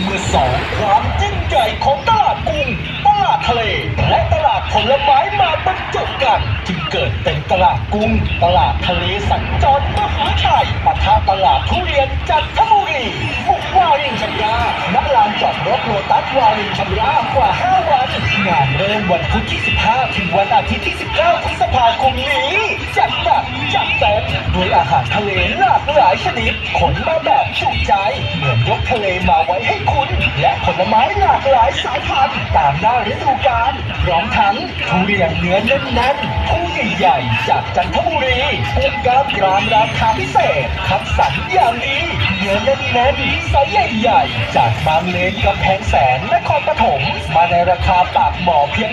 เมื่อสองความยิ่งใหญ่ของตลาดกุ้งตลาดทะเล และตลาดผลไม้มาบรรจบกัน จึงเกิดเป็นตลาดกุ้ง ตลาดทะเลสัญจรมหาชัยปะทะตลาดทุเรียนจันทบุรีบุกวารินชำราณลานจอดรถโลตัสวารินชำรากว่า 5 วันงานเริ่มวันพุธที่ 15 ถึงวันอาทิตย์ที่ 19พฤษภาคมนี้ จัดหนักจัดเต็มด้วยอาหารทะเลหลากหลายชนิดขนมาแบบจุใจ ยกทะเลมาไว้ให้คุณ และผลไม้หลากหลายสายพันธุ์ตามหน้าฤดูกาลพร้อมทั้งทุเรียนเนื้อแน่นๆผู้ใหญ่ๆจากจันทบุรีกุ้ก้ามกรามราคาพิเศษคัดสรรอย่างดีเนื้อแน่นๆไซส์ใหญ่ๆ จากบางเลนกำแพงแสนนครปฐมมาในราคาปากหมอเพียง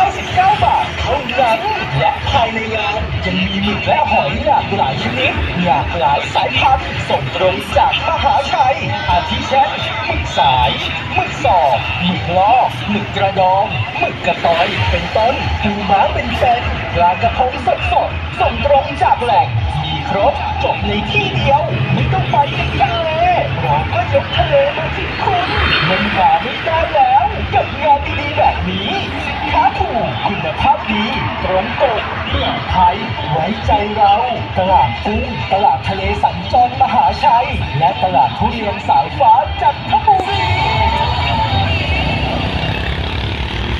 299 บาทเท่านั้นและภายในงานยังมีหมึกและหอยหลากหลายชนิดหลากหลายสายพันธุ์ส่งตรงจากมหา กล้อหมึกกระดองหมึกกระตอยเป็นต้นปูม้าเป็นเซนปลากระพงสดสดส่งตรงจากแหล่งมีครบจบในที่เดียว ไม่ต้องไปที่ทะเลเราก็ยกทะเลมาที่คุณมันหาไม่ได้แล้ว กับงานดีๆแบบนี้สินค้าถูกคุณภาพดีตรงปกปลอดภัยไว้ใจเรา ตลาดกุ้งตลาดทะเลสัญจรมหาชัย และตลาด